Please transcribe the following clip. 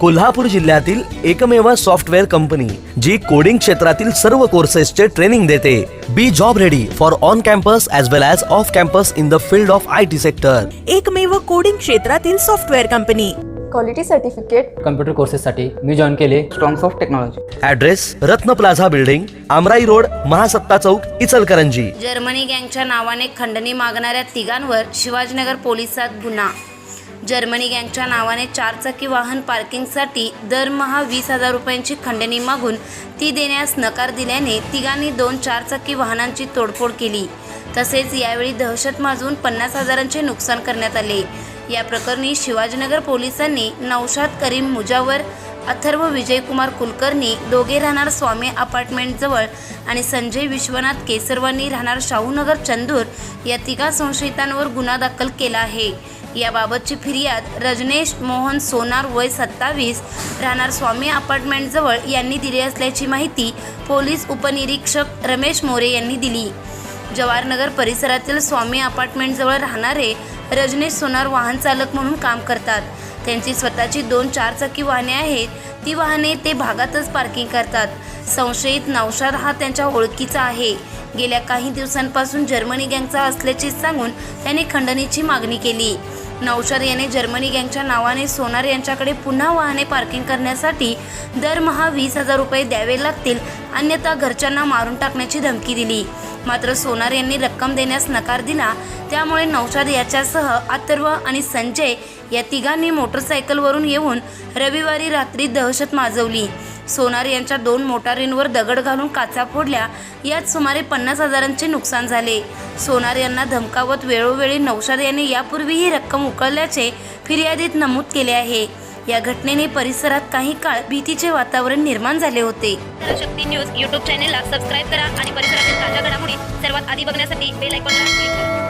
कोल्हापूर जिल्ह्यातील एकमेव software company जी coding क्षेत्रातील सर्व कोर्सेसचे ट्रेनिंग देते. Be job ready for on campus as well as off campus in the field of I T sector एकमेव coding क्षेत्रातील software company. Quality certificate computer कोर्सेससाठी मी join केले. Strongs of technology address Ratna plaza building Amrai road Mahasatta Chowk Ichalkaranji. Germany गँगच्या नावाने खंडणी मागणाऱ्या तिघांवर शिवाजीनगर पोलिसात गुन्हा. Germany गँगच्या नावाने चारचाकी वाहन पार्किंगसाठी दरमहा वीस हजार रुपयांची खंडणी मागून ती देण्यास नकार दिल्याने तिघांनी दोन चारचाकी वाहनांची तोडफोड केली. तसेच यावेळी दहशत माजून पन्नास हजारांचे नुकसान करण्यात आले. या प्रकरणी शिवाजीनगर पोलिसांनी नौशाद करीम मुजावर अथर्व विजयकुमार कुलकर्णी दोघे राहणार स्वामी अपार्टमेंटजवळ आणि संजय विश्वनाथ केसरवानी राहणार शाहूनगर चंदूर या तिघा संशयितांवर गुन्हा दाखल केला आहे. याबाबतची फिर्याद रजनेश मोहन सोनार वय सत्तावीस राहणार स्वामी अपार्टमेंटजवळ यांनी दिली असल्याची माहिती पोलीस उपनिरीक्षक रमेश मोरे यांनी दिली. जवाहरनगर परिसरातील स्वामी अपार्टमेंटजवळ राहणारे रजनेश सोनार वाहन चालक म्हणून काम करतात. त्यांची स्वतःची दोन चारचाकी वाहने आहेत. ती वाहने ते भागातच पार्किंग करतात. संशयित नौशाद हा त्यांच्या ओळखीचा आहे. गेल्या काही दिवसांपासून जर्मनी गँगचा असल्याचे सांगून त्यांनी खंडणीची मागणी केली. नौशाद याने जर्मनी गँगच्या नावाने सोनार यांच्याकडे पुन्हा वाहने पार्किंग करण्यासाठी दरमहा वीस हजार रुपये द्यावे लागतील अन्यथा घरच्यांना मारून टाकण्याची धमकी दिली. मात्र सोनार यांनी रक्कम देण्यास नकार दिला. त्यामुळे नौशाद याच्यासह अथर्व आणि संजय या तिघांनी मोटरसायकलवरून येऊन रविवारी रात्री दहशत माजवली. सोनार यांच्या दोन मोटारींवर दगड घालून काचा फोडल्या. यात सुमारे पन्नास हजारांचे नुकसान झाले. सोनार यांना धमकावत वेळोवेळी नौशाद यांनी यापूर्वी ही रक्कम उकळल्याचे फिर्यादीत नमूद केले आहे. या घटनेने परिसरात काही काळ भीतीचे वातावरण निर्माण झाले होते. शक्ती न्यूज यूट्यूब चॅनेलला सबस्क्राईब करा आणि परिसरातील ताज्या घडामोडी सर्वात आधी बघण्यासाठी बेल आयकॉनला क्लिक करा.